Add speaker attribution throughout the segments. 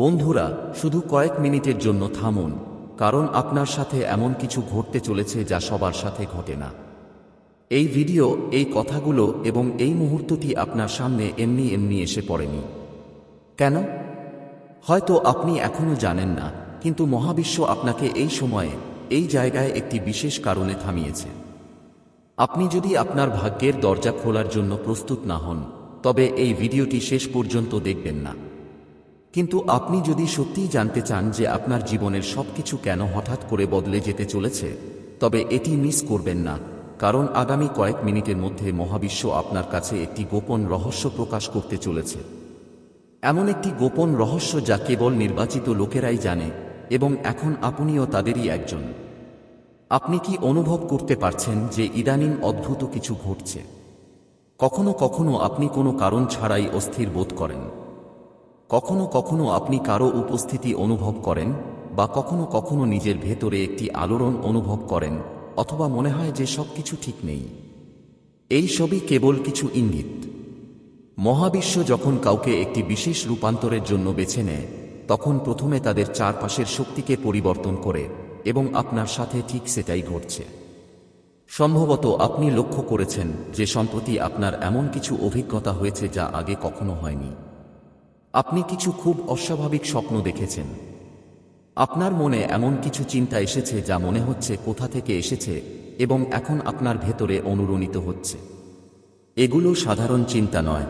Speaker 1: বন্ধুরা, শুধু কয়েক মিনিটের জন্য থামুন, কারণ আপনার সাথে এমন কিছু ঘটতে চলেছে যা সবার সাথে ঘটে না। এই ভিডিও, এই কথাগুলো এবং এই মুহূর্তটি আপনার সামনে এমনি এমনি এসে পড়েনি। কেন? হয়তো আপনি এখনও জানেন না, কিন্তু মহাবিশ্ব আপনাকে এই সময়ে, এই জায়গায় একটি বিশেষ কারণে থামিয়েছে। আপনি যদি আপনার ভাগ্যের দরজা খোলার জন্য প্রস্তুত না হন, তবে এই ভিডিওটি শেষ পর্যন্ত দেখবেন না। কিন্তু আপনি যদি সত্যিই জানতে চান যে আপনার জীবনের সবকিছু কেন হঠাৎ করে বদলে যেতে চলেছে, তবে এটি মিস করবেন না, কারণ আগামী কয়েক মিনিটের মধ্যে মহাবিশ্ব আপনার কাছে একটি গোপন রহস্য প্রকাশ করতে চলেছে। এমন একটি গোপন রহস্য যা কেবল নির্বাচিত লোকেরাই জানে, এবং এখন আপনিও তাদেরই একজন। আপনি কি অনুভব করতে পারছেন যে ইদানিং অদ্ভুত কিছু ঘটছে? কখনো কখনো আপনি কোনো কারণ ছাড়াই অস্থির বোধ করেন। কখনো কখনো আপনি কারও উপস্থিতি অনুভব করেন বা কখনো কখনো নিজের ভেতরে একটি আলোড়ন অনুভব করেন, অথবা মনে হয় যে সবকিছু ঠিক নেই। এই সবই কেবল কিছু ইঙ্গিত। মহাবিশ্ব যখন কাউকে একটি বিশেষ রূপান্তরের জন্য বেছে নেয়, তখন প্রথমে তাদের চারপাশের শক্তিকে পরিবর্তন করে এবং আপনার সাথে ঠিক সেটাই ঘটছে। সম্ভবত আপনি লক্ষ্য করেছেন যে সম্প্রতি আপনার এমন কিছু অভিজ্ঞতা হয়েছে যা আগে কখনো হয়নি। আপনি কিছু খুব অস্বাভাবিক স্বপ্ন দেখেছেন। আপনার মনে এমন কিছু চিন্তা এসেছে যা মনে হচ্ছে কোথা থেকে এসেছে এবং এখন আপনার ভেতরে অনুরণিত হচ্ছে। এগুলো সাধারণ চিন্তা নয়।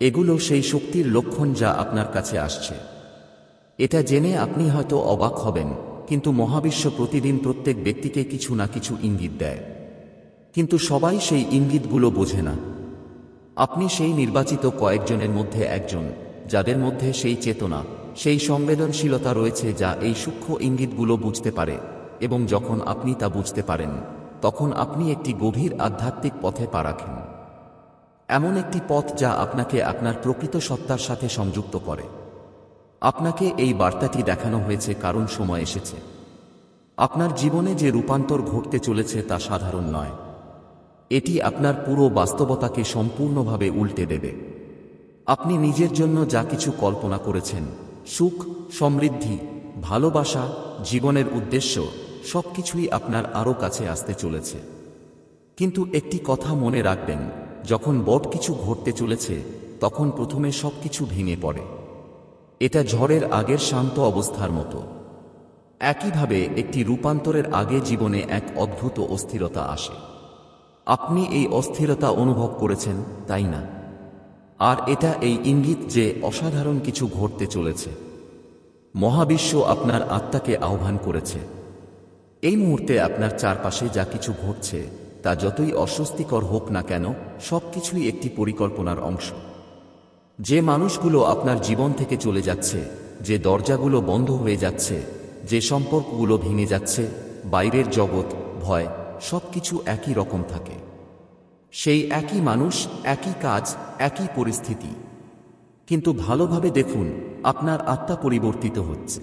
Speaker 1: এগুলো সেই শক্তির লক্ষণ যা আপনার কাছে আসছে। এটা জেনে আপনি হয়তো অবাক হবেন, কিন্তু মহাবিশ্ব প্রতিদিন প্রত্যেক ব্যক্তিকে কিছু না কিছু ইঙ্গিত দেয়। কিন্তু সবাই সেই ইঙ্গিতগুলো বোঝে না। আপনি সেই নির্বাচিত কয়েকজনের মধ্যে একজন। যাদের মধ্যে সেই চেতনা, সেই সংবেদনশীলতা রয়েছে যা এই সূক্ষ্ম ইঙ্গিতগুলো বুঝতে পারে এবং যখন আপনি তা বুঝতে পারেন, তখন আপনি একটি গভীর আধ্যাত্মিক পথে পা রাখেন। এমন একটি পথ যা আপনাকে আপনার প্রকৃত সত্তার সাথে সংযুক্ত করে। আপনাকে এই বার্তাটি দেখানো হয়েছে কারণ সময় এসেছে। আপনার জীবনে যে রূপান্তর ঘটতে চলেছে তা সাধারণ নয়। এটি আপনার পুরো বাস্তবতাকে সম্পূর্ণভাবে উল্টে দেবে। আপনি নিজের জন্য যা কিছু কল্পনা করেছেন, সুখ, সমৃদ্ধি, ভালোবাসা, জীবনের উদ্দেশ্য, সবকিছুই আপনার আরও কাছে আসতে চলেছে। কিন্তু একটি কথা মনে রাখবেন, যখন বট কিছু ঘটতে চলেছে, তখন প্রথমে সবকিছু ভেঙে পড়ে। এটা ঝড়ের আগের শান্ত অবস্থার মতো। একইভাবে একটি রূপান্তরের আগে জীবনে এক অদ্ভুত অস্থিরতা আসে। আপনি এই অস্থিরতা অনুভব করেছেন, তাই না? আর এটা এই ইঙ্গিত যে অসাধারণ কিছু ঘটতে চলেছে। মহাবিশ্ব আপনার আত্মাকে আহ্বান করেছে। এই মুহূর্তে আপনার চারপাশে যা কিছু ঘটছে, তা যতই অস্বস্তিকর হোক না কেন, সবকিছুই একটি পরিকল্পনার অংশ। যে মানুষগুলো আপনার জীবন থেকে চলে যাচ্ছে, যে দরজাগুলো বন্ধ হয়ে যাচ্ছে, যে সম্পর্কগুলো ভেঙে যাচ্ছে, বাইরের জগৎ, ভয়, সবকিছু একই রকম থাকে। সেই একই মানুষ, একই কাজ, একই পরিস্থিতি। কিন্তু ভালোভাবে দেখুন, আপনার আত্মা পরিবর্তিত হচ্ছে।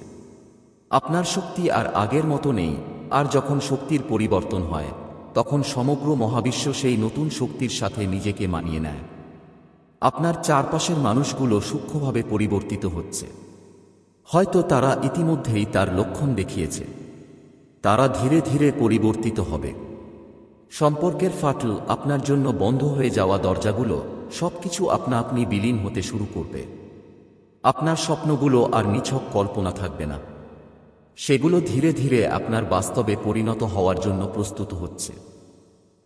Speaker 1: আপনার শক্তি আর আগের মতো নেই, আর যখন শক্তির পরিবর্তন হয়, তখন সমগ্র মহাবিশ্ব সেই নতুন শক্তির সাথে নিজেকে মানিয়ে নেয়। আপনার চারপাশের মানুষগুলো সূক্ষ্মভাবে পরিবর্তিত হচ্ছে। হয়তো তারা ইতিমধ্যেই তার লক্ষণ দেখিয়েছে। তারা ধীরে ধীরে পরিবর্তিত হবে। সম্পর্কের ফাটল আপনার জন্য বন্ধ হয়ে যাওয়া দরজাগুলো সবকিছু আপনা আপনি বিলীন হতে শুরু করবে। আপনার স্বপ্নগুলো আর নিছক কল্পনা থাকবে না। সেগুলো ধীরে ধীরে আপনার বাস্তবে পরিণত হওয়ার জন্য প্রস্তুত হচ্ছে।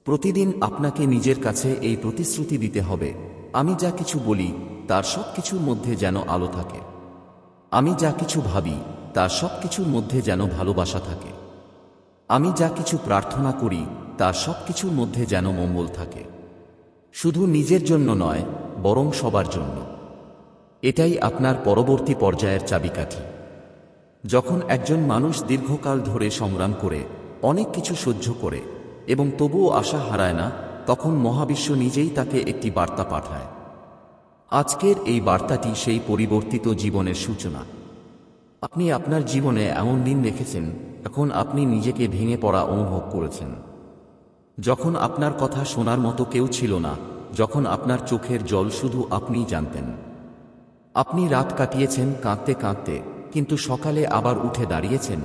Speaker 1: প্রতিদিন আপনাকে নিজের কাছে এই প্রতিশ্রুতি দিতে হবে, আমি যা কিছু বলি তার সব কিছুর মধ্যে যেন আলো থাকে। আমি যা কিছু ভাবি তার সব কিছুর মধ্যে যেন ভালোবাসা থাকে। আমি যা কিছু প্রার্থনা করি তার সব কিছুর মধ্যে যেন মঙ্গল থাকে। শুধু নিজের জন্য নয়, বরং সবার জন্য। এটাই আপনার পরবর্তী পর্যায়ের চাবিকাঠি। যখন একজন মানুষ দীর্ঘকাল ধরে সংগ্রাম করে, অনেক কিছু সহ্য করে, এবং তবুও আশা হারায় না, তখন মহাবিশ্ব নিজেই তাকে একটি বার্তা পাঠায়। আজকের এই বার্তাটি সেই পরিবর্তিত জীবনের সূচনা। আপনি আপনার জীবনে এমন দিন দেখেছেন, এখন আপনি নিজেকে ভেঙে পড়া অনুভব করেছেন। যখন আপনার কথা শোনার মতো কেউ ছিল না, যখন আপনার চোখের জল শুধু আপনিই জানতেন। আপনি রাত কাটিয়েছেন কাঁদতে কাঁদতে, কিন্তু সকালে আবার উঠে দাঁড়িয়েছেন,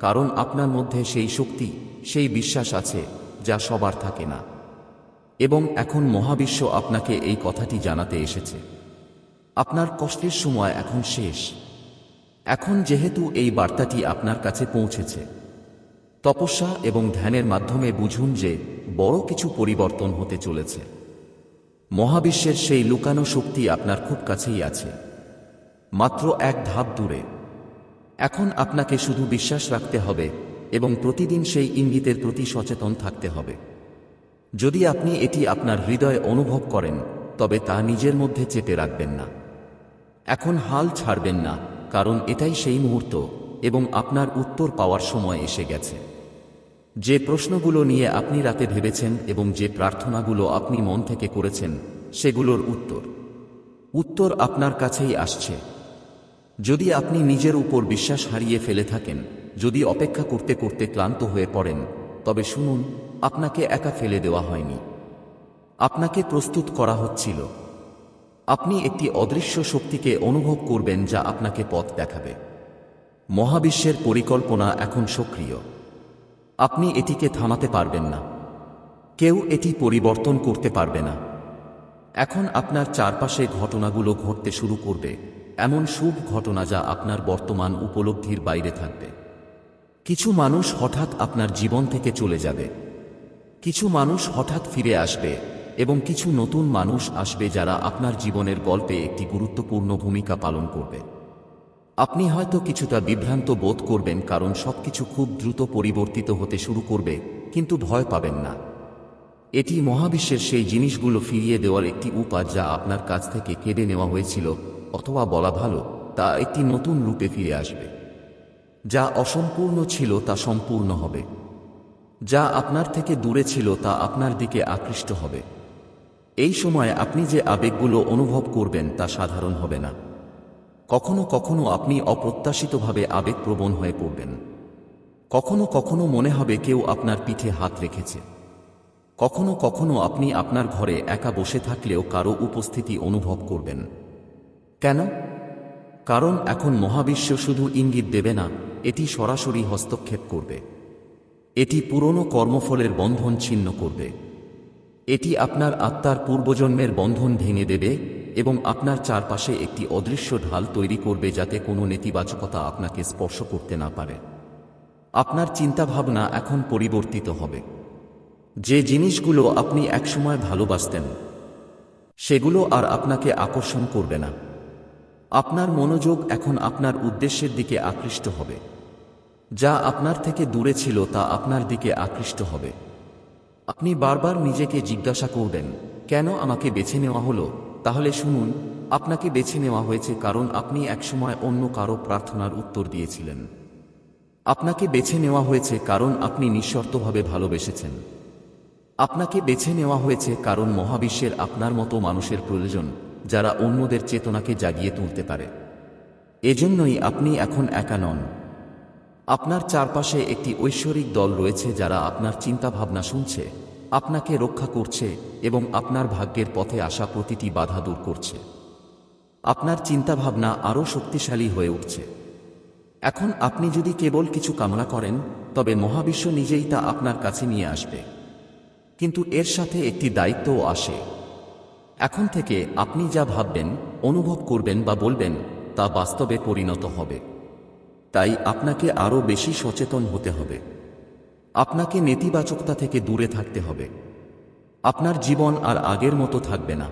Speaker 1: কারণ আপনার মধ্যে সেই শক্তি, সেই বিশ্বাস আছে, যা সবার থাকে না। এবং এখন মহাবিশ্ব আপনাকে এই কথাটি জানাতে এসেছে। আপনার কষ্টের সময় এখন শেষ। এখন যেহেতু এই বার্তাটি আপনার কাছে পৌঁছেছে তপস্যা এবং ধ্যানের মাধ্যমে বুঝুন যে বড় কিছু পরিবর্তন হতে চলেছে। মহাবিশ্বের সেই লুকানো শক্তি আপনার খুব কাছেই আছে। মাত্র এক ধাপ দূরে। এখন আপনাকে শুধু বিশ্বাস রাখতে হবে এবং প্রতিদিন সেই ইঙ্গিতের প্রতি সচেতন থাকতে হবে। যদি আপনি এটি আপনার হৃদয়ে অনুভব করেন, তবে তা নিজের মধ্যে চেপে রাখবেন না। এখন হাল ছাড়বেন না, কারণ এটাই সেই মুহূর্ত এবং আপনার উত্তর পাওয়ার সময় এসে গেছে। যে প্রশ্নগুলো নিয়ে আপনি রাতে ভেবেছেন এবং যে প্রার্থনাগুলো আপনি মন থেকে করেছেন, সেগুলোর উত্তর। উত্তর আপনার কাছেই আসছে। যদি আপনি নিজের উপর বিশ্বাস হারিয়ে ফেলে থাকেন, যদি অপেক্ষা করতে করতে ক্লান্ত হয়ে পড়েন, তবে শুনুন, আপনাকে একা ফেলে দেওয়া হয়নি। আপনাকে প্রস্তুত করা হচ্ছিল। আপনি একটি অদৃশ্য শক্তিকে অনুভব করবেন যা আপনাকে পথ দেখাবে। মহাবিশ্বের পরিকল্পনা এখন সক্রিয়। আপনি এটিকে থামাতে পারবেন না। কেউ এটি পরিবর্তন করতে পারবে না। এখন আপনার চারপাশে ঘটনাগুলো ঘটতে শুরু করবে, এমন শুভ ঘটনা যা আপনার বর্তমান উপলব্ধির বাইরে থাকবে। কিছু মানুষ হঠাৎ আপনার জীবন থেকে চলে যাবে। কিছু মানুষ হঠাৎ ফিরে আসবে এবং কিছু নতুন মানুষ আসবে যারা আপনার জীবনের গল্পে একটি গুরুত্বপূর্ণ ভূমিকা পালন করবে। আপনি হয়তো কিছুটা বিভ্রান্ত বোধ করবেন কারণ সবকিছু খুব দ্রুত পরিবর্তিত হতে শুরু করবে, কিন্তু ভয় পাবেন না। এটি মহাবিশ্বের সেই জিনিসগুলো ফিরিয়ে দেওয়ার একটি উপায় যা আপনার কাছ থেকে কেড়ে নেওয়া হয়েছিল, অথবা বলা ভালো, তা একটি নতুন রূপে ফিরে আসবে। যা অসম্পূর্ণ ছিল তা সম্পূর্ণ হবে। যা আপনার থেকে দূরে ছিল তা আপনার দিকে আকৃষ্ট হবে। এই সময় আপনি যে আবেগগুলো অনুভব করবেন তা সাধারণ হবে না। কখনো কখনো আপনি অপ্রত্যাশিতভাবে আবেগপ্রবণ হয়ে পড়বেন। কখনো কখনো মনে হবে কেউ আপনার পিঠে হাত রেখেছে। কখনো কখনো আপনি আপনার ঘরে একা বসে থাকলেও কারও উপস্থিতি অনুভব করবেন। কেন? কারণ এখন মহাবিশ্ব শুধু ইঙ্গিত দেবে না, এটি সরাসরি হস্তক্ষেপ করবে। এটি পুরনো কর্মফলের বন্ধন ছিন্ন করবে। এটি আপনার আত্মার পূর্বজন্মের বন্ধন ভেঙে দেবে এবং আপনার চারপাশে একটি অদৃশ্য ঢাল তৈরি করবে যাতে কোনো নেতিবাচকতা আপনাকে স্পর্শ করতে না পারে। আপনার চিন্তাভাবনা এখন পরিবর্তিত হবে। যে জিনিসগুলো আপনি একসময় ভালোবাসতেন, সেগুলো আর আপনাকে আকর্ষণ করবে না। আপনার মনোযোগ এখন আপনার উদ্দেশ্যের দিকে আকৃষ্ট হবে। যা আপনার থেকে দূরে ছিল তা আপনার দিকে আকৃষ্ট হবে। আপনি বারবার নিজেকে জিজ্ঞাসা করবেন, কেন আমাকে বেছে নেওয়া হলো? তাহলে শুনুন, আপনাকে বেছে নেওয়া হয়েছে কারণ আপনি একসময় অন্য কারও প্রার্থনার উত্তর দিয়েছিলেন। আপনাকে বেছে নেওয়া হয়েছে কারণ আপনি নিঃশর্তভাবে ভালোবেসেছেন। আপনাকে বেছে নেওয়া হয়েছে কারণ মহাবিশ্বের আপনার মতো মানুষের প্রয়োজন, যারা অন্যদের চেতনাকে জাগিয়ে তুলতে পারে। এজন্যই আপনি এখন একা নন। আপনার চারপাশে একটি ঐশ্বরিক দল রয়েছে যারা আপনার চিন্তাভাবনা শুনছে। আপনাকে রক্ষা করছে এবং আপনার ভাগ্যের পথে আসা প্রতিটি বাধা দূর করছে। আপনার চিন্তাভাবনা আরও শক্তিশালী হয়ে উঠছে। এখন আপনি যদি কেবল কিছু কামনা করেন, তবে মহাবিশ্ব নিজেই তা আপনার কাছে নিয়ে আসবে। কিন্তু এর সাথে একটি দায়িত্বও আসে। এখন থেকে আপনি যা ভাববেন, অনুভব করবেন বা বলবেন, তা বাস্তবে পরিণত হবে। তাই আপনাকে আরও বেশি সচেতন হতে হবে। আপনাকে নেতিবাচকতা থেকে দূরে থাকতে হবে। আপনার জীবন আর আগের মতো থাকবে না।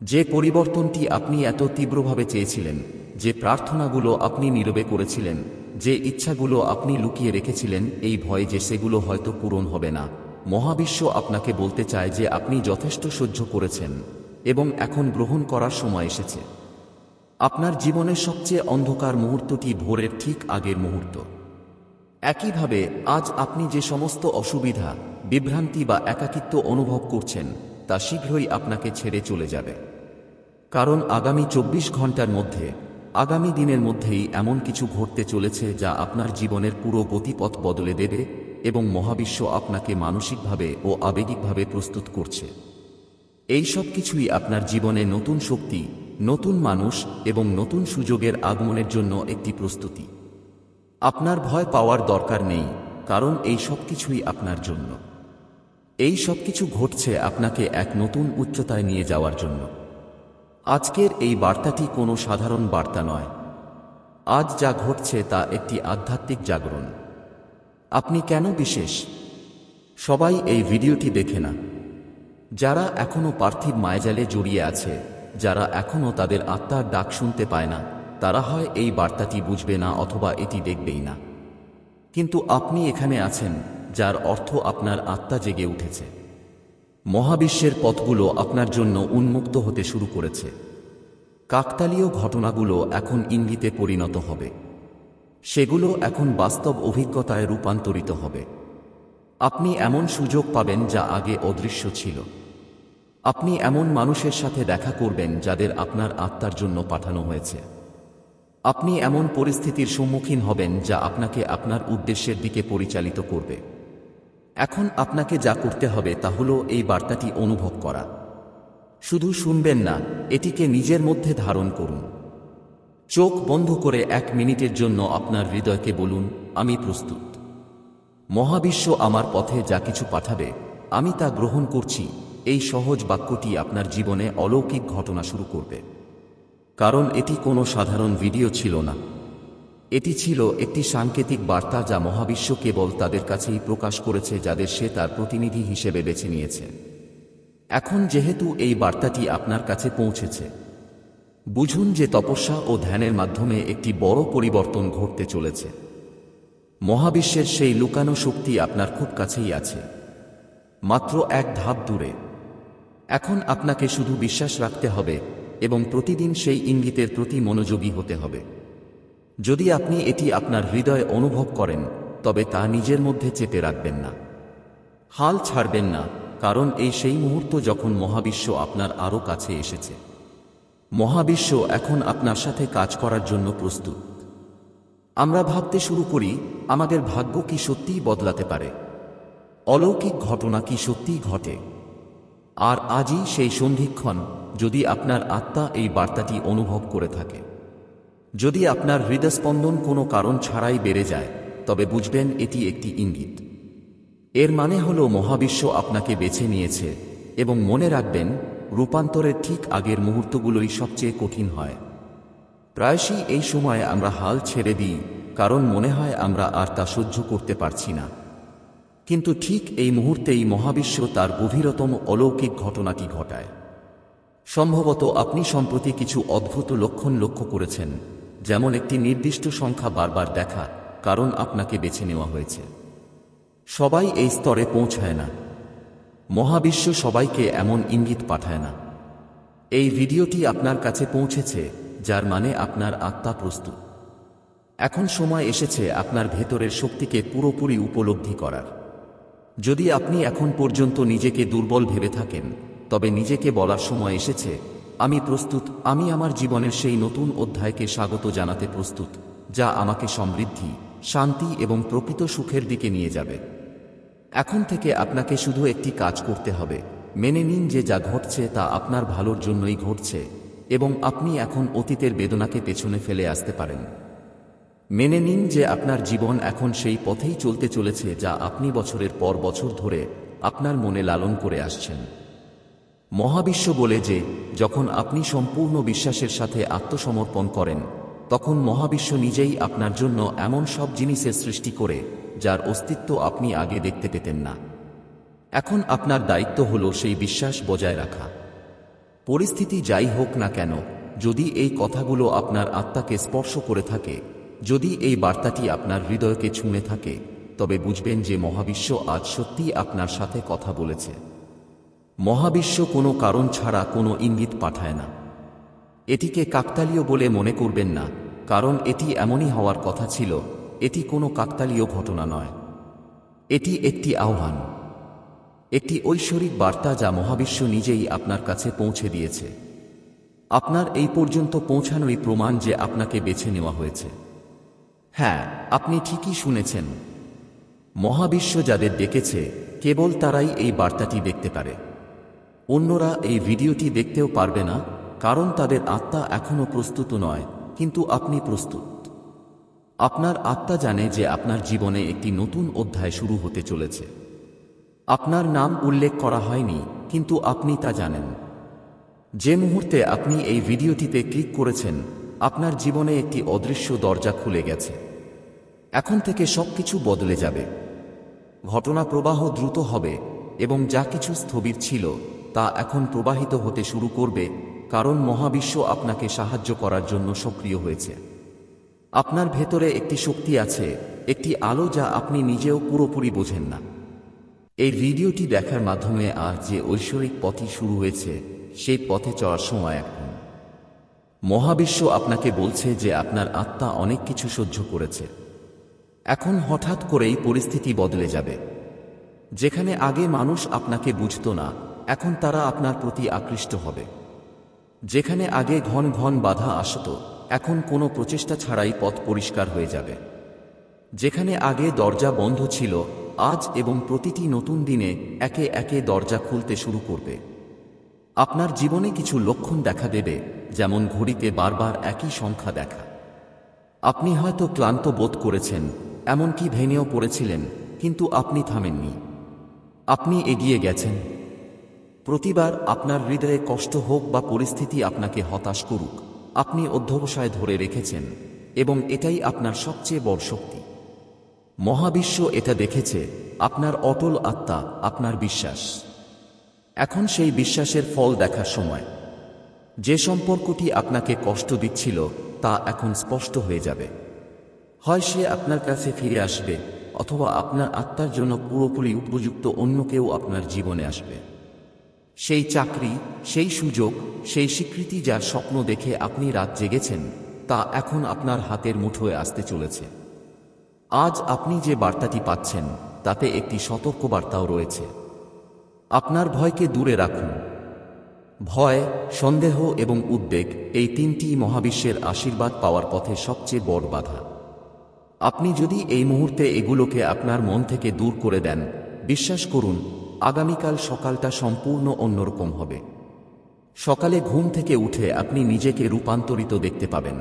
Speaker 1: যে পরিবর্তনটি আপনি এত তীব্রভাবে চেয়েছিলেন, যে প্রার্থনাগুলো আপনি নীরবে করেছিলেন, যে ইচ্ছাগুলো আপনি লুকিয়ে রেখেছিলেন, এই ভয়ে যে সেগুলো হয়তো পূরণ হবে না। মহাবিশ্ব আপনাকে বলতে চায় যে আপনি যথেষ্ট সহ্য করেছেন এবং এখন গ্রহণ করার সময় এসেছে। আপনার জীবনের সবচেয়ে অন্ধকার মুহূর্তটি ভোরের ঠিক আগের মুহূর্ত। একইভাবে আজ আপনি যে সমস্ত অসুবিধা, বিভ্রান্তি বা একাকিত্ব অনুভব করছেন, তা শীঘ্রই আপনাকে ছেড়ে চলে যাবে। কারণ আগামী চব্বিশ ঘণ্টার মধ্যে, আগামী দিনের মধ্যেই এমন কিছু ঘটতে চলেছে যা আপনার জীবনের পুরো গতিপথ বদলে দেবে এবং মহাবিশ্ব আপনাকে মানসিকভাবে ও আবেগিকভাবে প্রস্তুত করছে। এই সব কিছুই আপনার জীবনে নতুন শক্তি, নতুন মানুষ এবং নতুন সুযোগের আগমনের জন্য একটি প্রস্তুতি। আপনার ভয় পাওয়ার দরকার নেই, কারণ এই সব কিছুই আপনার জন্য। এই সব কিছু ঘটছে আপনাকে এক নতুন উচ্চতায় নিয়ে যাওয়ার জন্য। আজকের এই বার্তাটি কোনো সাধারণ বার্তা নয়। আজ যা ঘটছে তা একটি আধ্যাত্মিক জাগরণ। আপনি কেন বিশেষ? সবাই এই ভিডিওটি দেখে না। যারা এখনও পার্থিব মায়াজালে জড়িয়ে আছে, যারা এখনও তাদের আত্মার ডাক শুনতে পায় না তারা হয় এই বার্তাটি বুঝবে না অথবা এটি দেখবেই না। কিন্তু আপনি এখানে আছেন, যার অর্থ আপনার আত্মা জেগে উঠেছে। মহাবিশ্বের পথগুলো আপনার জন্য উন্মুক্ত হতে শুরু করেছে। কাকতালীয় ঘটনাগুলো এখন ইঙ্গিতে পরিণত হবে। সেগুলো এখন বাস্তব অভিজ্ঞতায় রূপান্তরিত হবে। আপনি এমন সুযোগ পাবেন যা আগে অদৃশ্য ছিল। আপনি এমন মানুষের সাথে দেখা করবেন যাদের আপনার আত্মার জন্য পাঠানো হয়েছে। আপনি এমন পরিস্থিতির সম্মুখীন হবেন যা আপনাকে আপনার উদ্দেশ্যের দিকে পরিচালিত করবে। এখন আপনাকে যা করতে হবে তা হল এই বার্তাটি অনুভব করা। শুধু শুনবেন না, এটিকে নিজের মধ্যে ধারণ করুন। চোখ বন্ধ করে এক মিনিটের জন্য আপনার হৃদয়কে বলুন, আমি প্রস্তুত। মহাবিশ্ব আমার পথে যা কিছু পাঠাবে, আমি তা গ্রহণ করছি। এই সহজ বাক্যটি আপনার জীবনে অলৌকিক ঘটনা শুরু করবে। কারণ এটি কোনো সাধারণ ভিডিও ছিল না। এটি ছিল একটি সাংকেতিক বার্তা যা মহাবিশ্ব কেবল তাদের কাছেই প্রকাশ করেছে যাদের সে তার প্রতিনিধি হিসেবে বেছে নিয়েছে। এখন যেহেতু এই বার্তাটি আপনার কাছে পৌঁছেছে, বুঝুন যে তপস্যা ও ধ্যানের মাধ্যমে একটি বড় পরিবর্তন ঘটতে চলেছে। মহাবিশ্বের সেই লুকানো শক্তি আপনার খুব কাছেই আছে। মাত্র এক ধাপ দূরে। এখন আপনাকে শুধু বিশ্বাস রাখতে হবে এবং প্রতিদিন সেই ইঙ্গিতের প্রতি মনোযোগী হতে হবে। যদি আপনি এটি আপনার হৃদয়ে অনুভব করেন, তবে তা নিজের মধ্যে চেপে রাখবেন না। হাল ছাড়বেন না, কারণ এই সেই মুহূর্ত যখন মহাবিশ্ব আপনার আরও কাছে এসেছে। মহাবিশ্ব এখন আপনার সাথে কাজ করার জন্য প্রস্তুত। আমরা ভাবতে শুরু করি, আমাদের ভাগ্য কি সত্যিই বদলাতে পারে? অলৌকিক ঘটনা কি সত্যিই ঘটে? আর আজই সেই সন্ধিক্ষণ যদি আপনার আত্মা এই বার্তাটি অনুভব করে থাকে। যদি আপনার হৃদস্পন্দন কোনো কারণ ছাড়াই বেড়ে যায়, তবে বুঝবেন এটি একটি ইঙ্গিত। এর মানে হল মহাবিশ্ব আপনাকে বেছে নিয়েছে এবং মনে রাখবেন, রূপান্তরের ঠিক আগের মুহূর্তগুলোই সবচেয়ে কঠিন হয়। প্রায়শই এই সময় আমরা হাল ছেড়ে দিই, কারণ মনে হয় আমরা আর তা সহ্য করতে পারছি না। কিন্তু ঠিক এই মুহূর্তেই মহাবিশ্ব তার গভীরতম অলৌকিক ঘটনাটি ঘটায়। সম্ভবত আপনি সম্প্রতি কিছু অদ্ভুত লক্ষণ লক্ষ্য করেছেন, যেমন একটি নির্দিষ্ট সংখ্যা বারবার দেখা, কারণ আপনাকে বেছে নেওয়া হয়েছে। সবাই এই স্তরে পৌঁছায় না। মহাবিশ্ব সবাইকে এমন ইঙ্গিত পাঠায় না। এই ভিডিওটি আপনার কাছে পৌঁছেছে, যার মানে আপনার আত্মা প্রস্তুত। এখন সময় এসেছে আপনার ভেতরের শক্তিকে পুরোপুরি উপলব্ধি করার। যদি আপনি এখন পর্যন্ত নিজেকে দুর্বল ভেবে থাকেন, তবে নিজেকে বলার সময় এসেছে, আমি প্রস্তুত, আমি আমার জীবনের সেই নতুন অধ্যায়কে স্বাগত জানাতে প্রস্তুত, যা আমাকে সমৃদ্ধি, শান্তি এবং প্রকৃত সুখের দিকে নিয়ে যাবে। এখন থেকে আপনাকে শুধু একটি কাজ করতে হবে, মেনে নিন যে যা ঘটছে তা আপনার ভালোর জন্যই ঘটছে, এবং আপনি এখন অতীতের বেদনাকে পেছনে ফেলে আসতে পারেন। মেনে নিন যে আপনার জীবন এখন সেই পথেই চলতে চলেছে যা আপনি বছরের পর বছর ধরে আপনার মনে লালন করে আসছেন। মহাবিশ্ব বলে যে, যখন আপনি সম্পূর্ণ বিশ্বাসের সাথে আত্মসমর্পণ করেন, তখন মহাবিশ্ব নিজেই আপনার জন্য এমন সব জিনিসের সৃষ্টি করে, যার অস্তিত্ব আপনি আগে দেখতে পেতেন না। এখন আপনার দায়িত্ব হল সেই বিশ্বাস বজায় রাখা। পরিস্থিতি যাই হোক না কেন, যদি এই কথাগুলো আপনার আত্মাকে স্পর্শ করে থাকে যদি এই বার্তাটি আপনার হৃদয়কে ছুঁয়ে থাকে, তবে বুঝবেন যে মহাবিশ্ব আজ সত্যিই আপনার সাথে কথা বলেছে। মহাবিশ্ব কোনো কারণ ছাড়া কোনো ইঙ্গিত পাঠায় না। এটিকে কাকতালীয় বলে মনে করবেন না, কারণ এটি এমনই হওয়ার কথা ছিল, এটি কোনো কাকতালীয় ঘটনা নয়। এটি একটি আহ্বান। একটি ঐশ্বরিক বার্তা যা মহাবিশ্ব নিজেই আপনার কাছে পৌঁছে দিয়েছে। আপনার এই পর্যন্ত পৌঁছানোই প্রমাণ যে আপনাকে বেছে নেওয়া হয়েছে। হ্যাঁ আপনি ঠিকই শুনেছেন। মহাবিশ্ব যাদের ডেকেছে, কেবল তারাই এই বার্তাটি দেখতে পারে। অন্যরা এই ভিডিওটি দেখতেও পারবে না, কারণ তাদের আত্মা এখনও প্রস্তুত নয়, কিন্তু আপনি প্রস্তুত। আপনার আত্মা জানে যে আপনার জীবনে একটি নতুন অধ্যায় শুরু হতে চলেছে। আপনার নাম উল্লেখ করা হয়নি, কিন্তু আপনি তা জানেন। যে মুহূর্তে আপনি এই ভিডিওটিতে ক্লিক করেছেন আপনার জীবনে একটি অদৃশ্য দরজা খুলে গেছে। এখন থেকে সবকিছু বদলে যাবে। ঘটনা প্রবাহ দ্রুত হবে এবং যা কিছু স্থবির ছিল তা এখন প্রবাহিত হতে শুরু করবে, কারণ মহাবিশ্ব আপনাকে সাহায্য করার জন্য সক্রিয় হয়েছে। আপনার ভেতরে একটি শক্তি আছে, একটি আলো যা আপনি নিজেও পুরোপুরি বোঝেন না। এই ভিডিওটি দেখার মাধ্যমে আর যে ঐশ্বরিক পথই শুরু হয়েছে, সেই পথে চলার সময় এখন। মহাবিশ্ব আপনাকে বলছে যে আপনার আত্মা অনেক কিছু সহ্য করেছে। এখন হঠাৎ করেই পরিস্থিতি বদলে যাবে। যেখানে আগে মানুষ আপনাকে বুঝত না, এখন তারা আপনার প্রতি আকৃষ্ট হবে। যেখানে আগে ঘন ঘন বাধা আসত, এখন কোনো প্রচেষ্টা ছাড়াই পথ পরিষ্কার হয়ে যাবে। যেখানে আগে দরজা বন্ধ ছিল, আজ এবং প্রতিটি নতুন দিনে একে একে দরজা খুলতে শুরু করবে। আপনার জীবনে কিছু লক্ষণ দেখা দেবে যেমন ঘড়িতে বারবার একই সংখ্যা দেখা। আপনি হয়তো ক্লান্ত বোধ করেছেন, এমনকি ভেঙেও পড়েছিলেন, কিন্তু আপনি থামেননি। আপনি এগিয়ে গেছেন। প্রতিবার আপনার হৃদয়ে কষ্ট হোক বা পরিস্থিতি আপনাকে হতাশ করুক, আপনি অধ্যবসায় ধরে রেখেছেন, এবং এটাই আপনার সবচেয়ে বড় শক্তি। মহাবিশ্ব এটা দেখেছে, আপনার অটল আত্মা, আপনার বিশ্বাস। এখন সেই বিশ্বাসের ফল দেখার সময়। যে সম্পর্কটি আপনাকে কষ্ট দিচ্ছিল, তা এখন স্পষ্ট হয়ে যাবে। হয় সে আপনার কাছে ফিরে আসবে, অথবা আপনার আত্মার জন্য পুরোপুরি উপযুক্ত অন্য কেউ আপনার জীবনে আসবে। সেই চাকরি, সেই সুযোগ, সেই স্বীকৃতি যার স্বপ্ন দেখে আপনি রাত জেগেছেন, তা এখন আপনার হাতের মুঠোয় আসতে চলেছে। আজ আপনি যে বার্তাটি পাচ্ছেন, তাতে একটি সতর্ক বার্তাও রয়েছে। আপনার ভয়কে দূরে রাখুন ভয়, সন্দেহ এবং উদ্বেগ এই তিনটি মহাবিশ্বের আশীর্বাদ পাওয়ার পথে সবচেয়ে বড় বাধা। আপনি যদি এই মুহূর্তে এগুলোকে আপনার মন থেকে দূর করে দেন, বিশ্বাস করুন, আগামীকাল সকালটা সম্পূর্ণ অন্যরকম হবে। সকালে ঘুম থেকে উঠে আপনি নিজেকে রূপান্তরিত দেখতে পাবেন।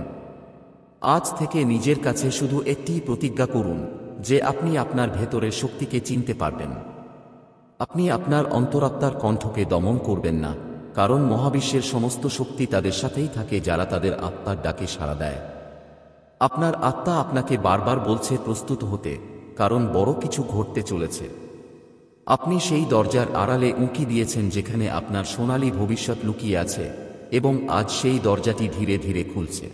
Speaker 1: আজ থেকে নিজের কাছে শুধু একটি প্রতিজ্ঞা করুন, যে আপনি আপনার ভেতরের শক্তিকে চিনতে পারবেন। আপনি আপনার অন্তরাত্মার কণ্ঠকে দমন করবেন না। কারণ মহাবিশ্বের সমস্ত শক্তি তাদের সাথেই থাকে যারা তাদের আত্মার ডাকে সাড়া দেয়। আপনার আত্মা আপনাকে বারবার বলছে প্রস্তুত হতে, কারণ বড় কিছু ঘটতে চলেছে। আপনি সেই দরজার আড়ালে উঁকি দিয়েছেন যেখানে আপনার সোনালী ভবিষ্যৎ লুকিয়ে আছে এবং আজ সেই দরজাটি ধীরে ধীরে খুলছে।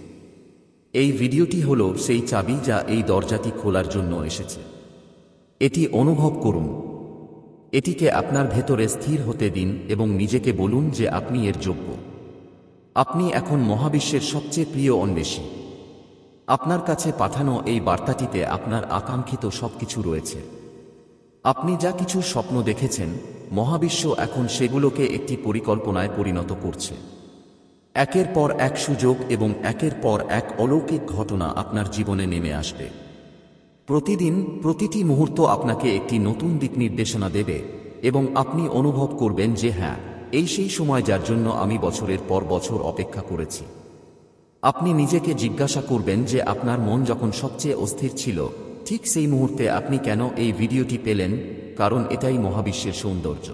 Speaker 1: এই ভিডিওটি হল সেই চাবি যা এই দরজাটি খোলার জন্য এসেছে। এটি অনুভব করুন। এটিকে আপনার ভেতরে স্থির হতে দিন এবং নিজেকে বলুন যে আপনি এর যোগ্য। আপনি এখন মহাবিশ্বের সবচেয়ে প্রিয় অন্বেষী। আপনার কাছে পাঠানো এই বার্তাটিতে আপনার আকাঙ্ক্ষিত সবকিছু রয়েছে। আপনি যা কিছু স্বপ্ন দেখেছেন, মহাবিশ্ব এখন সেগুলোকে একটি পরিকল্পনায় পরিণত করছে। একের পর এক সুযোগ এবং একের পর এক অলৌকিক ঘটনা আপনার জীবনে নেমে আসবে। প্রতিদিন প্রতিটি মুহূর্ত আপনাকে একটি নতুন দিক নির্দেশনা দেবে এবং আপনি অনুভব করবেন যে হ্যাঁ এই সেই সময় যার জন্য আমি বছরের পর বছর অপেক্ষা করেছি। আপনি নিজেকে জিজ্ঞাসা করবেন যে আপনার মন যখন সবচেয়ে অস্থির ছিল, ঠিক সেই মুহূর্তে আপনি কেন এই ভিডিওটি পেলেন, কারণ এটাই মহাবিশ্বের সৌন্দর্য।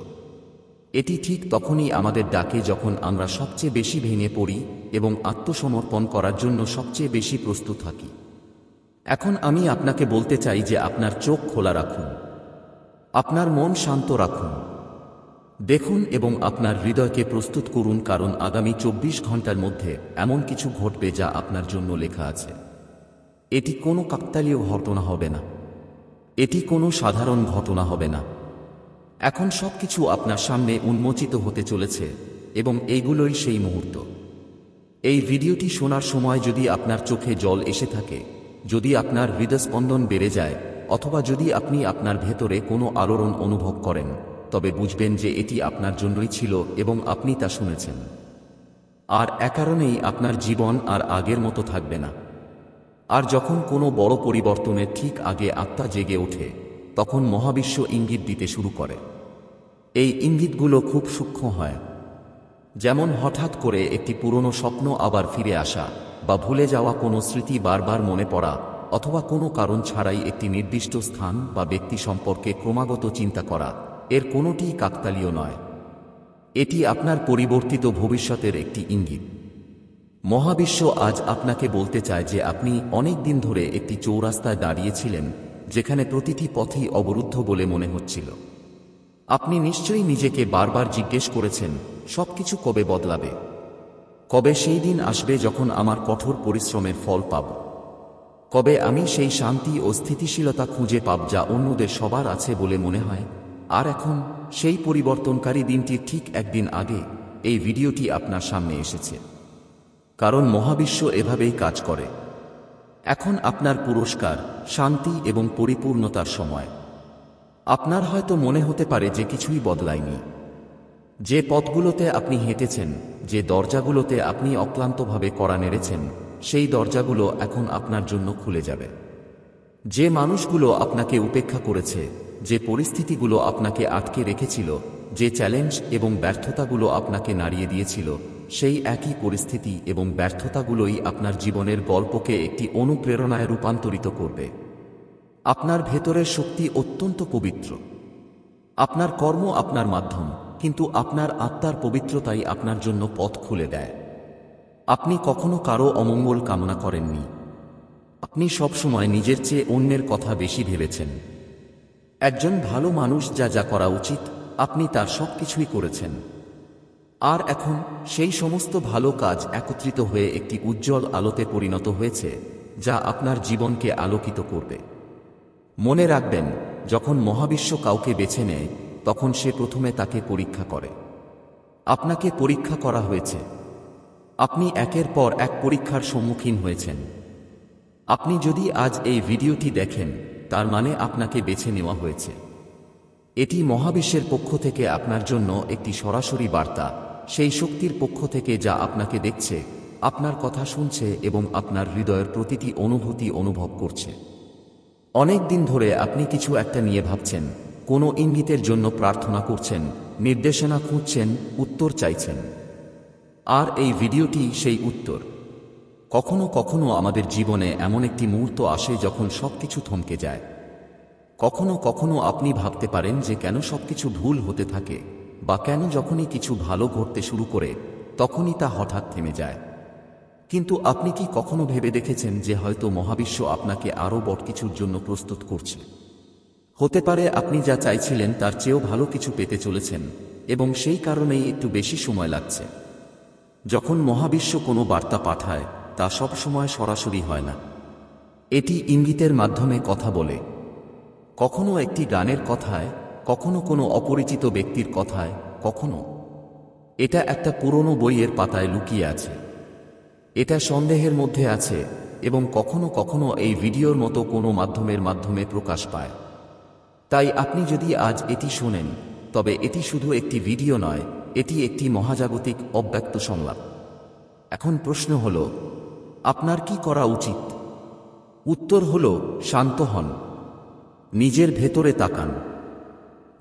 Speaker 1: এটি ঠিক তখনই আমাদের ডাকে যখন আমরা সবচেয়ে বেশি ভেঙে পড়ি এবং আত্মসমর্পণ করার জন্য সবচেয়ে বেশি প্রস্তুত থাকি। এখন আমি আপনাকে বলতে চাই যে আপনার চোখ খোলা রাখুন। আপনার মন শান্ত রাখুন। দেখুন এবং আপনার হৃদয়কে প্রস্তুত করুন কারণ আগামী চব্বিশ ঘণ্টার মধ্যে এমন কিছু ঘটবে যা আপনার জন্য লেখা আছে। এটি কোনো কাকতালীয় ঘটনা হবে না। এটি কোনো সাধারণ ঘটনা হবে না। এখন সবকিছু আপনার সামনে উন্মোচিত হতে চলেছে এবং এইগুলোই সেই মুহূর্ত। এই ভিডিওটি শোনার সময় যদি আপনার চোখে জল এসে থাকে যদি আপনার হৃদস্পন্দন বেড়ে যায়, অথবা যদি আপনি আপনার ভেতরে কোনো আলোড়ন অনুভব করেন, তবে বুঝবেন যে এটি আপনার জন্যই ছিল এবং আপনি তা শুনেছেন। আর এ কারণেই আপনার জীবন আর আগের মতো থাকবে না। আর যখন কোনো বড় পরিবর্তনের ঠিক আগে আত্মা জেগে ওঠে, তখন মহাবিশ্ব ইঙ্গিত দিতে শুরু করে। এই ইঙ্গিতগুলো খুব সূক্ষ্ম হয়। যেমন হঠাৎ করে একটি পুরনো স্বপ্ন আবার ফিরে আসা বা ভুলে যাওয়া কোনো স্মৃতি বারবার মনে পড়া অথবা কোনো কারণ ছাড়াই একটি নির্দিষ্ট স্থান বা ব্যক্তি সম্পর্কে ক্রমাগত চিন্তা করা, এর কোনোটিই কাকতালীয় নয়। এটি আপনার পরিবর্তিত ভবিষ্যতের একটি ইঙ্গিত। মহাবিশ্ব আজ আপনাকে বলতে চায় যে আপনি অনেক দিন ধরে একটি চৌরাস্তায় দাঁড়িয়েছিলেন, যেখানে প্রতিটি পথই অবরুদ্ধ বলে মনে হচ্ছিল। আপনি নিশ্চয়ই নিজেকে বারবার জিজ্ঞেস করেছেন, সবকিছু কবে বদলাবে? কবে সেই দিন আসবে যখন আমার কঠোর পরিশ্রমের ফল পাব? কবে আমি সেই শান্তি ও স্থিতিশীলতা খুঁজে পাব যা অন্যদের সবার আছে বলে মনে হয়? আর এখন, সেই পরিবর্তনকারী দিনটির ঠিক একদিন আগে এই ভিডিওটি আপনার সামনে এসেছে। কারণ মহাবিশ্ব এভাবেই কাজ করে। এখন আপনার পুরস্কার, শান্তি এবং পরিপূর্ণতার সময়। আপনার হয়তো মনে হতে পারে যে কিছুই বদলায়নি। যে পথগুলোতে আপনি হেঁটেছেন যে দরজাগুলোতে আপনি অক্লান্তভাবে করা নেড়েছেন, সেই দরজাগুলো এখন আপনার জন্য খুলে যাবে। যে মানুষগুলো আপনাকে উপেক্ষা করেছে, যে পরিস্থিতিগুলো আপনাকে আটকে রেখেছিল, যে চ্যালেঞ্জ এবং ব্যর্থতাগুলো আপনাকে নাড়িয়ে দিয়েছিল, সেই একই পরিস্থিতি এবং ব্যর্থতাগুলোই আপনার জীবনের গল্পকে একটি অনুপ্রেরণায় রূপান্তরিত করবে। আপনার ভেতরের শক্তি অত্যন্ত পবিত্র। আপনার কর্ম আপনার মাধ্যম। কিন্তু আপনার আত্মার পবিত্রতাই আপনার জন্য পথ খুলে দেয়। আপনি কখনো কারও অমঙ্গল কামনা করেননি। আপনি সবসময় নিজের চেয়ে অন্যের কথা বেশি ভেবেছেন। একজন ভালো মানুষ যা যা করা উচিত, আপনি তার সব কিছুই করেছেন। আর এখন সেই সমস্ত ভালো কাজ একত্রিত হয়ে একটি উজ্জ্বল আলোতে পরিণত হয়েছে, যা আপনার জীবনকে আলোকিত করবে। মনে রাখবেন, যখন মহাবিশ্ব কাউকে বেছে নেয় তখন সে প্রথমে তাকে পরীক্ষা করে। আপনাকে পরীক্ষা করা হয়েছে। আপনি একের পর এক পরীক্ষার সম্মুখীন হয়েছেন। আপনি যদি আজ এই ভিডিওটি দেখেন, তার মানে আপনাকে বেছে নেওয়া হয়েছে। এটি মহাবিশ্বের পক্ষ থেকে আপনার জন্য একটি সরাসরি বার্তা। সেই শক্তির পক্ষ থেকে যা আপনাকে দেখছে, আপনার কথা শুনছে এবং আপনার হৃদয়ের প্রতিটি অনুভূতি অনুভব করছে। অনেক দিন ধরে আপনি কিছু একটা নিয়ে ভাবছেন কোনো ইঙ্গিতের জন্য প্রার্থনা করছেন, নির্দেশনা খুঁজছেন, উত্তর চাইছেন। আর এই ভিডিওটি সেই উত্তর। কখনো কখনো আমাদের জীবনে এমন একটি মুহূর্ত আসে যখন সবকিছু থমকে যায়। কখনো কখনো আপনি ভাবতে পারেন যে কেন সবকিছু ভুল হতে থাকে, বা কেন যখনই কিছু ভালো ঘটতে শুরু করে, তখনই তা হঠাৎ থেমে যায়। কিন্তু আপনি কি কখনো ভেবে দেখেছেন যে হয়তো মহাবিশ্ব আপনাকে আরও বট কিছুর জন্য প্রস্তুত করছে? হতে পারে আপনি যা চাইছিলেন তার চেয়েও ভালো কিছু পেতে চলেছেন, এবং সেই কারণেই একটু বেশি সময় লাগছে। যখন মহাবিশ্ব কোনো বার্তা পাঠায়, তা সব সময় সরাসরি হয় না। এটি ইঙ্গিতের মাধ্যমে কথা বলে। কখনো একটি গানের কথায়, কখনো কোনো অপরিচিত ব্যক্তির কথায়, কখনো। এটা একটা পুরনো বইয়ের পাতায় লুকিয়ে আছে। এটা সন্দেহের মধ্যে আছে, এবং কখনো কখনো এই ভিডিওর মতো কোনো মাধ্যমের মাধ্যমে প্রকাশ পায়। তাই আপনি যদি আজ এটি শোনেন, তবে এটি শুধু একটি ভিডিও নয়, এটি একটি মহাজাগতিক অব্যক্ত সংলাপ। এখন প্রশ্ন হল, আপনার কি করা উচিত? উত্তর হল, শান্ত হন। নিজের ভেতরে তাকান।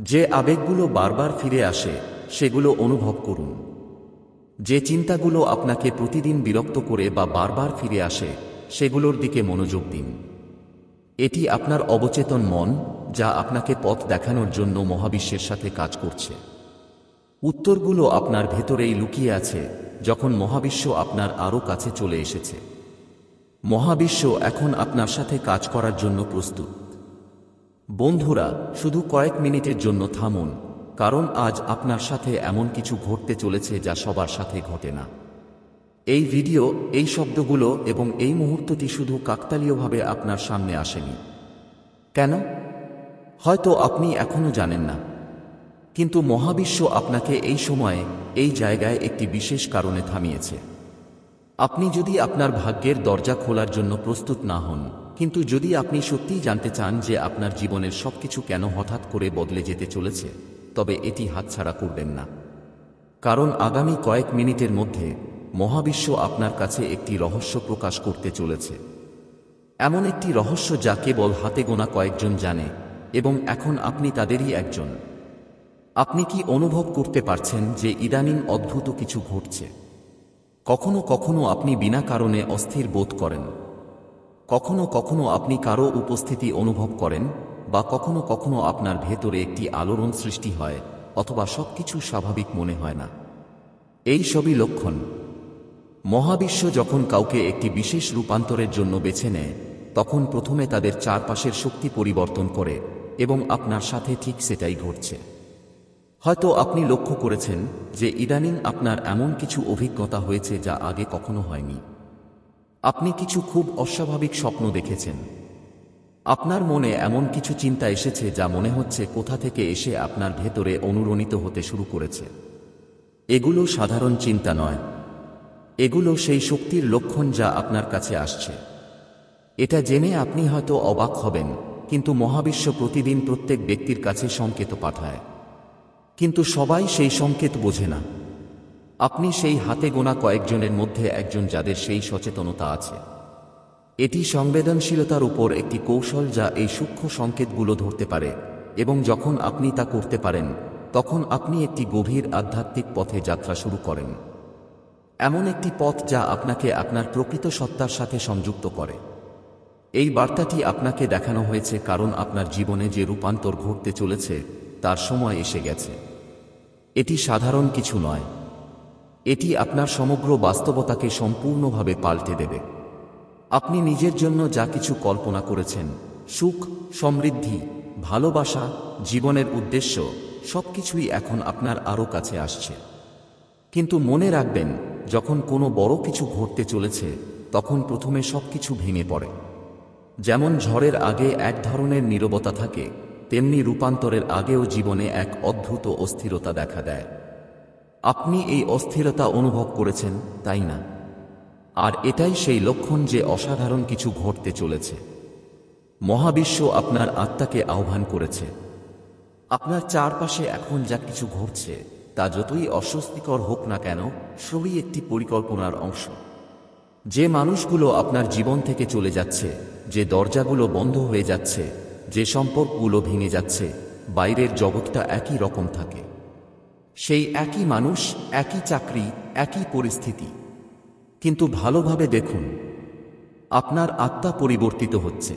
Speaker 1: যে আবেগগুলো বারবার ফিরে আসে, সেগুলো অনুভব করুন। যে চিন্তাগুলো আপনাকে প্রতিদিন বিরক্ত করে বা বারবার ফিরে আসে, সেগুলোর দিকে মনোযোগ দিন। এটি আপনার অবচেতন মন, যা আপনাকে পথ দেখানোর জন্য মহাবিশ্বের সাথে কাজ করছে। উত্তরগুলো আপনার ভেতরেই লুকিয়ে আছে, যখন মহাবিশ্ব আপনার আরও কাছে চলে এসেছে। মহাবিশ্ব এখন আপনার সাথে কাজ করার জন্য প্রস্তুত। বন্ধুরা, শুধু কয়েক মিনিটের জন্য থামুন, কারণ আজ আপনার সাথে এমন কিছু ঘটতে চলেছে যা সবার সাথে ঘটে না। এই ভিডিও, এই শব্দগুলো এবং এই মুহূর্তটি শুধু কাকতালীয়ভাবে আপনার সামনে আসেনি। কেন? হয়তো আপনি এখনও জানেন না। কিন্তু মহাবিশ্ব আপনাকে এই সময়ে, এই জায়গায় একটি বিশেষ কারণে থামিয়েছে। আপনি যদি আপনার ভাগ্যের দরজা খোলার জন্য প্রস্তুত না হন, কিন্তু যদি আপনি সত্যিই জানতে চান যে আপনার জীবনের সবকিছু কেন হঠাৎ করে বদলে যেতে চলেছে, তবে এটি হাতছাড়া করবেন না। কারণ আগামী কয়েক মিনিটের মধ্যে মহাবিশ্ব আপনার কাছে একটি রহস্য প্রকাশ করতে চলেছে। এমন একটি রহস্য যা কেবল হাতে গোনা কয়েকজন জানে এবং এখন আপনি তাদেরই একজন। আপনি কি অনুভব করতে পারছেন যে ইদানিং অদ্ভুত কিছু ঘটছে? কখনো কখনো আপনি বিনা কারণে অস্থির বোধ করেন। কখনো কখনো আপনি কারও উপস্থিতি অনুভব করেন বা কখনো কখনো আপনার ভেতরে একটি আলোড়ন সৃষ্টি হয় অথবা সবকিছু স্বাভাবিক মনে হয় না। এই সবই লক্ষণ। মহাবিশ্ব যখন কাউকে একটি বিশেষ রূপান্তরের জন্য বেছে নেয়, তখন প্রথমে তাদের চারপাশের শক্তি পরিবর্তন করে এবং আপনার সাথে ঠিক সেটাই ঘটছে। হয়তো আপনি লক্ষ্য করেছেন যে ইদানিং আপনার এমন কিছু অভিজ্ঞতা হয়েছে যা আগে কখনো হয়নি। আপনি কিছু খুব অস্বাভাবিক স্বপ্ন দেখেছেন। আপনার মনে এমন কিছু চিন্তা এসেছে যা মনে হচ্ছে কোথা থেকে এসে আপনার ভেতরে অনুরণিত হতে শুরু করেছে। এগুলো সাধারণ চিন্তা নয় এগুলো সেই শক্তির লক্ষণ যা আপনার কাছে আসছে। এটা জেনে আপনি হয়তো অবাক হবেন, কিন্তু মহাবিশ্ব প্রতিদিন প্রত্যেক ব্যক্তির কাছে সংকেত পাঠায়। কিন্তু সবাই সেই সংকেত বোঝে না। আপনি সেই হাতে গোনা কয়েকজনের মধ্যে একজন যাদের সেই সচেতনতা আছে। এটি সংবেদনশীলতার উপর একটি কৌশল যা এই সূক্ষ্ম সংকেতগুলো ধরতে পারে, এবং যখন আপনি তা করতে পারেন, তখন আপনি একটি গভীর আধ্যাত্মিক পথে যাত্রা শুরু করেন। এমন একটি পথ যা আপনাকে আপনার প্রকৃত সত্তার সাথে সংযুক্ত করে। এই বার্তাটি আপনাকে দেখানো হয়েছে কারণ আপনার জীবনে যে রূপান্তর ঘটতে চলেছে, তার সময় এসে গেছে। এটি সাধারণ কিছু নয়। এটি আপনার সমগ্র বাস্তবতাকে সম্পূর্ণভাবে পাল্টে দেবে। আপনি নিজের জন্য যা কিছু কল্পনা করেছেন, সুখ, সমৃদ্ধি, ভালোবাসা, জীবনের উদ্দেশ্য, সবকিছুই এখন আপনার আরও কাছে আসছে। কিন্তু মনে রাখবেন যখন কোনো বড় কিছু ঘটতে চলেছে, তখন প্রথমে সবকিছু ভেঙে পড়ে। যেমন ঝড়ের আগে এক ধরনের নীরবতা থাকে, তেমনি রূপান্তরের আগেও জীবনে এক অদ্ভুত অস্থিরতা দেখা দেয়। আপনি এই অস্থিরতা অনুভব করেছেন, তাই না? আর এটাই সেই লক্ষণ যে অসাধারণ কিছু ঘটতে চলেছে। মহাবিশ্ব আপনার আত্মাকে আহ্বান করেছে। আপনার চারপাশে এখন যা কিছু ঘটছে তা যতই অস্বস্তিকর হোক না কেন, সবই একটি পরিকল্পনার অংশ। যে মানুষগুলো আপনার জীবন থেকে চলে যাচ্ছে, যে দরজাগুলো বন্ধ হয়ে যাচ্ছে, যে সম্পর্কগুলো ভেঙে যাচ্ছে, বাইরের জগৎটা একই রকম থাকে। সেই একই মানুষ, একই চাকরি, একই পরিস্থিতি। কিন্তু ভালোভাবে দেখুন, আপনার আত্মা পরিবর্তিত হচ্ছে।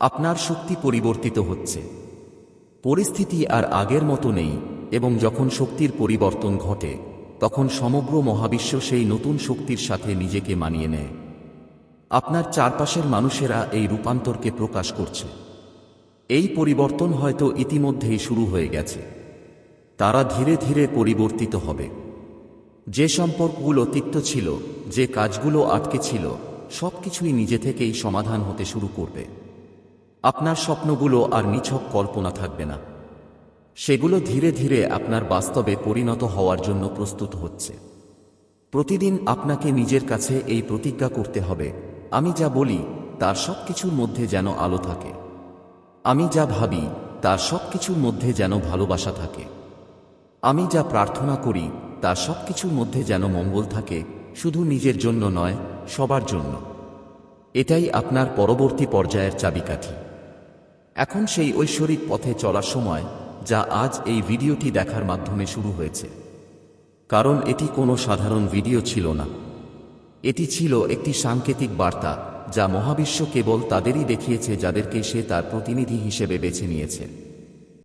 Speaker 1: আপনার শক্তি পরিবর্তিত হচ্ছে। পরিস্থিতি আর আগের মতো নেই। এবং যখন শক্তির পরিবর্তন ঘটে, তখন সমগ্র মহাবিশ্ব সেই নতুন শক্তির সাথে নিজেকে মানিয়ে নেয়। আপনার চারপাশের মানুষেরা এই রূপান্তরকে প্রকাশ করছে। এই পরিবর্তন হয়তো ইতিমধ্যেই শুরু হয়ে গেছে। তারা ধীরে ধীরে পরিবর্তিত হবে। যে সম্পর্কগুলো তিক্ত ছিল, যে কাজগুলো আটকে ছিল, সবকিছুই নিজে থেকেই সমাধান হতে শুরু করবে। আপনার স্বপ্নগুলো আর নিছক কল্পনা থাকবে না। সেগুলো ধীরে ধীরে আপনার বাস্তবে পরিণত হওয়ার জন্য প্রস্তুত হচ্ছে। প্রতিদিন আপনাকে নিজের কাছে এই প্রতিজ্ঞা করতে হবে, আমি যা বলি তার সব কিছুর মধ্যে যেন আলো থাকে। আমি যা ভাবি তার সব কিছুর মধ্যে যেন ভালোবাসা থাকে। আমি যা প্রার্থনা করি তার সব কিছুর মধ্যে যেন মঙ্গল থাকে, শুধু নিজের জন্য নয়, সবার জন্য। এটাই আপনার পরবর্তী পর্যায়ের চাবিকাঠি। এখন সেই ঐশ্বরিক পথে চলার সময় যা আজ এই ভিডিওটি দেখার মাধ্যমে শুরু হয়েছে। কারণ এটি কোনো সাধারণ ভিডিও ছিল না। এটি ছিল একটি সাংকেতিক বার্তা, যা মহাবিশ্ব কেবল তাদেরই দেখিয়েছে যাদেরকে সে তার প্রতিনিধি হিসেবে বেছে নিয়েছে।